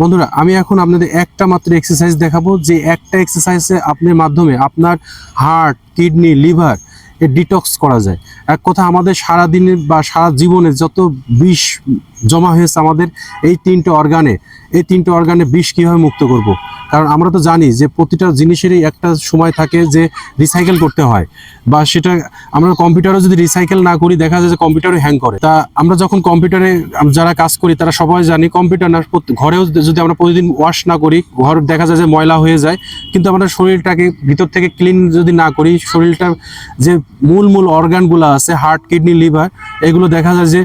বন্ধুরা, আমি এখন আপনাদের একটা মাত্র এক্সারসাইজ দেখাবো যে একটা এক্সারসাইজে আপনার মাধ্যমে আপনার হার্ট কিডনি লিভার ডিটক্স করা যায় এক কথা, আমাদের সারা দিনে বা সারা জীবনে যত বিষ জমা হয়েছে আমাদের, এই তিনটে অর্গানে এই তিনটে অর্গানে বিষ কীভাবে মুক্ত করব। কারণ আমরা তো জানি যে প্রতিটা জিনিসেরই একটা সময় থাকে যে রিসাইকেল করতে হয়। বা সেটা আমরা কম্পিউটারও যদি রিসাইকেল না করি, দেখা যায় যে কম্পিউটারও হ্যাং করে। তা আমরা যখন কম্পিউটারে যারা কাজ করি, তারা সবাই জানি কম্পিউটার না ঘরেও যদি আমরা প্রতিদিন ওয়াশ না করি, ঘর দেখা যায় যে ময়লা হয়ে যায়, কিন্তু আমরা শরীরটাকে ভিতর থেকে ক্লিন যদি না করি, শরীরটা যে মূল মূল অর্গানগুলো আছে হার্ট কিডনি লিভার এগুলো দেখা যায় যে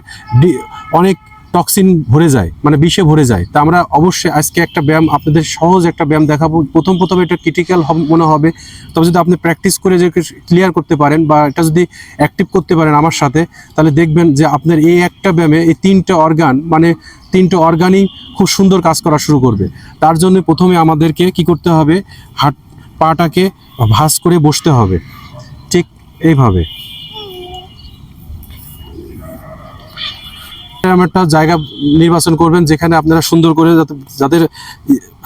অনেক টক্সিন ভরে যায় মানে বিষে ভরে যায়। তা আমরা অবশ্যই আজকে একটা ব্যায়াম, আপনাদের সহজ একটা ব্যায়াম দেখাবো। প্রথম প্রথম এটা ক্রিটিক্যাল মনে হবে। তবে যদি আপনি প্র্যাকটিস করে যে ক্লিয়ার করতে পারেন বা এটা যদি অ্যাক্টিভ করতে পারেন আমার সাথে, তাহলে দেখবেন যে আপনার এই একটা ব্যায়ামে এই তিনটা অর্গান মানে তিনটে অর্গানই খুব সুন্দর কাজ করা শুরু করবে। তার জন্য প্রথমে আমাদেরকে কি করতে হবে? হাত, পাটাকে ভাঁজ করে বসতে হবে। ঠিক এইভাবে। এরকম একটা জায়গা নির্বাচন করবেন, যেখানে আপনারা সুন্দর করে যাদের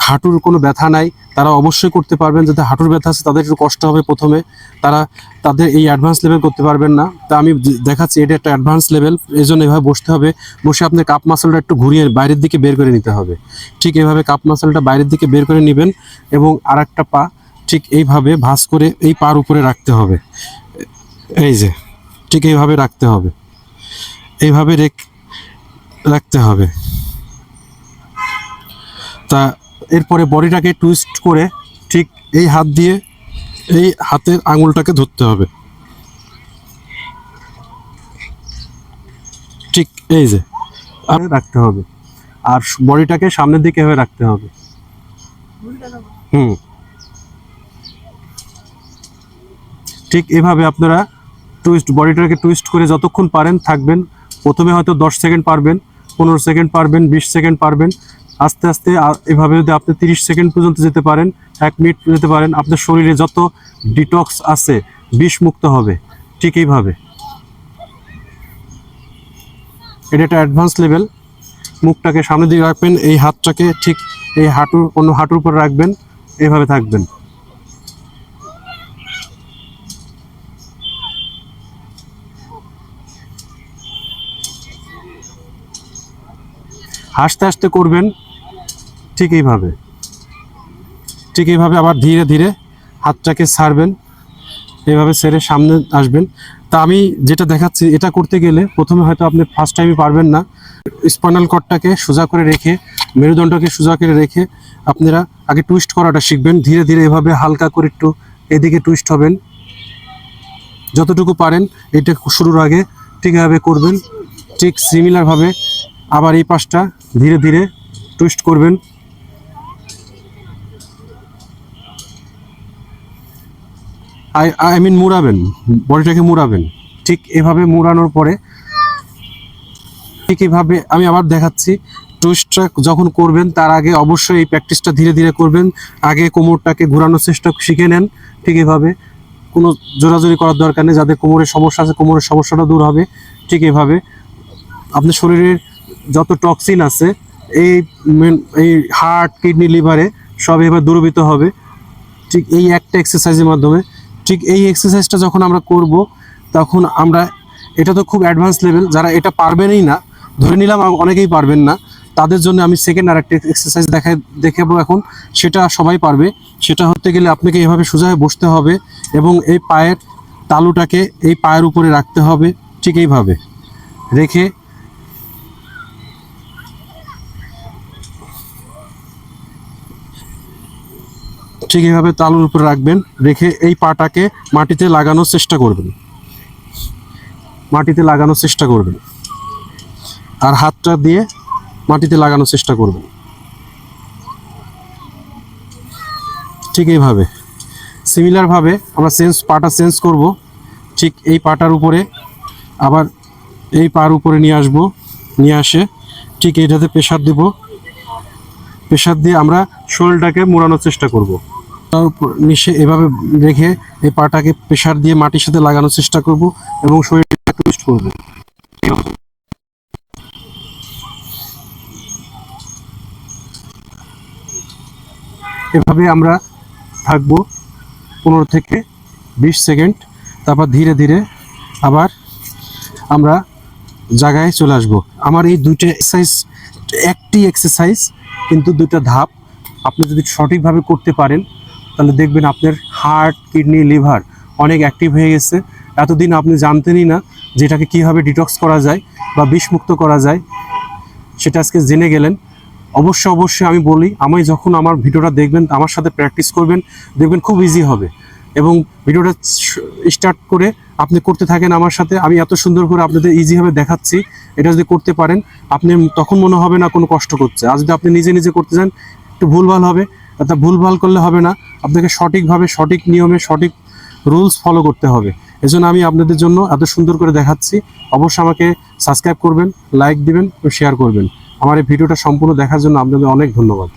হাঁটুর কোনো ব্যথা নাই, তারা অবশ্যই করতে পারবেন। যাতে হাঁটুর ব্যথা আছে, তাদের একটু কষ্ট হবে প্রথমে। তারা তাদের এই অ্যাডভান্স লেভেল করতে পারবেন না। তা আমি দেখাচ্ছি, এটা একটা অ্যাডভান্স লেভেল এই জন্য এভাবে বসতে হবে। বসে আপনার কাপ মাসলটা একটু ঘুরিয়ে বাইরের দিকে বের করে নিতে হবে। ঠিক এভাবে কাপ মাসলটা বাইরের দিকে বের করে নেবেন এবং আর একটা পা ঠিক এইভাবে ভাঁজ করে এই পার উপরে রাখতে হবে। এই যে, ঠিক এইভাবে রাখতে হবে। এইভাবে রেখ রাখতে হবে। তা এরপরে বডিটাকে টুইস্ট করে ঠিক এই হাত দিয়ে এই হাতের আঙুলটাকে ধরতে হবে। ঠিক এই যে আর রাখতে হবে। আর বডিটাকে সামনের দিকে এভাবে রাখতে হবে। হুম। ঠিক এভাবে আপনারা টুইস্ট বডিটাকে টুইস্ট করে যতক্ষণ পারেন থাকবেন, প্রথমে হয়তো দশ সেকেন্ড পারবেন। পনেরো সেকেন্ড পারবেন, বিশ সেকেন্ড পারবেন। আস্তে আস্তে এভাবে যদি আপনি তিরিশ সেকেন্ড পর্যন্ত যেতে পারেন, এক মিনিট যেতে পারেন, আপনার শরীরে যত ডিটক্স আছে, বিষ মুক্ত হবে, ঠিক এইভাবে। এটা একটা অ্যাডভান্স লেভেল মুখটাকে সামনের দিকে রাখবেন, এই হাতটাকে ঠিক এই হাঁটুর, অন্য হাঁটুর উপর রাখবেন এভাবে থাকবেন। হাসতে হাসতে করবেন, ঠিক এইভাবে। ঠিক এইভাবে আবার ধীরে ধীরে হাতটাকে ছাড়বেন এইভাবে সেরে সামনে আসবেন। তা আমি যেটা দেখাচ্ছি, এটা করতে গেলে প্রথমে হয়তো আপনি ফার্স্ট টাইমে পারবেন না। স্পাইনাল কর্ডটাকে সোজা করে রেখে, মেরুদণ্ডকে সোজা করে রেখে আপনারা আগে টুইস্ট করাটা শিখবেন। ধীরে ধীরে এভাবে হালকা করে একটু এদিকে টুইস্ট হবেন। যতটুকু পারেন, এটা শুরুর আগে ঠিক এভাবে করবেন। ঠিক সিমিলারভাবে আবার এই পাশটা ধীরে ধীরে টুইস্ট করবেন। আই আই মিন মুড়াবেন, বডিটাকে মুড়াবেন। ঠিক এভাবে মুড়ানোর পরে ঠিক এভাবে আমি আবার দেখাচ্ছি টুইস্টটা যখন করবেন, তার আগে অবশ্যই এই প্র্যাকটিসটা ধীরে ধীরে করবেন। আগে কোমরটাকে ঘোরানোর চেষ্টা শিখে নেন। ঠিক এভাবে কোনো জোরাজোরি করার দরকার নেই। যাদের কোমরের সমস্যা আছে, কোমরের সমস্যাটা দূর হবে। ঠিক এভাবে আপনার শরীরের যত টক্সিন আছে, এই এই হার্ট কিডনি লিভারে সব এবার দূরীভূত হবে। ঠিক এই একটা এক্সারসাইজের মাধ্যমে। ঠিক এই এক্সারসাইজটা যখন আমরা করব, তখন আমরা, এটা তো খুব অ্যাডভান্স লেভেল যারা এটা পারবেনই না, ধরে নিলাম অনেকেই পারবেন না, তাদের জন্য আমি সেকেন্ড আর একটা এক্সারসাইজ দেখাই, দেখাবো এখন। সেটা সবাই পারবে। সেটা হতে গেলে আপনাকে এভাবে সোজা বসতে হবে এবং এই পায়ের তালুটাকে এই পায়ের উপরে রাখতে হবে, ঠিক এইভাবে। রেখে ঠিক এইভাবে তালুর উপরে রাখবেন, রেখে এই পাটাকে মাটিতে লাগানোর চেষ্টা করবেন। মাটিতে লাগানোর চেষ্টা করবেন। আর হাতটা দিয়ে মাটিতে লাগানোর চেষ্টা করবেন। ঠিক এইভাবে। সিমিলারভাবে আমরা চেঞ্জ পাটা চেঞ্জ করব। ঠিক এই পাটার উপরে আবার এই পার উপরে নিয়ে আসব, নিয়ে আসে। ঠিক এইটাতে প্রেশার দিব। প্রেশার দিয়ে আমরা শোলটাকে মোড়ানোর চেষ্টা করব। নিচে এভাবে রেখে এই পাটাকে প্রেশার দিয়ে মাটির সাথে লাগানোর চেষ্টা করব এবং শরীরটা টুইস্ট করব। এভাবে আমরা থাকব পনেরো থেকে বিশ সেকেন্ড, তারপর ধীরে ধীরে আবার আমরা জায়গায় চলে আসব। আমার এই দুইটা এক্সারসাইজ একটি এক্সারসাইজ কিন্তু দুইটা ধাপ, আপনি যদি সঠিকভাবে করতে পারেন তাহলে দেখবেন আপনার হার্ট কিডনি লিভার অনেক অ্যাক্টিভ হয়ে গেছে। এতদিন আপনি জানতেনই না যে এটাকে কীভাবে ডিটক্স করা যায় বা বিষমুক্ত করা যায়, সেটা আজকে জেনে গেলেন। অবশ্য, অবশ্যই আমি বলি আমি যখন আমার ভিডিওটা দেখবেন, আমার সাথে প্র্যাকটিস করবেন, দেখবেন খুব ইজি হবে। এবং ভিডিওটা স্টার্ট করে আপনি করতে থাকেন আমার সাথে। আমি এত সুন্দর করে আপনাদের ইজিভাবে দেখাচ্ছি, এটা যদি করতে পারেন, আপনি তখন মনে হবে না কোনো কষ্ট করছে। আর যদি আপনি নিজে নিজে করতে চান, একটু ভুলভাল হবে। তা ভুলভাল করলে হবে না। আপনাকে সঠিকভাবে, সঠিক নিয়মে, সঠিক রুলস ফলো করতে হবে। এজন্য আমি আপনাদের জন্য এত সুন্দর করে দেখাচ্ছি। অবশ্যই আমাকে সাবস্ক্রাইব করবেন লাইক দিবেন ও শেয়ার করবেন। আমার এই ভিডিওটা সম্পূর্ণ দেখার জন্য আপনাদের অনেক ধন্যবাদ।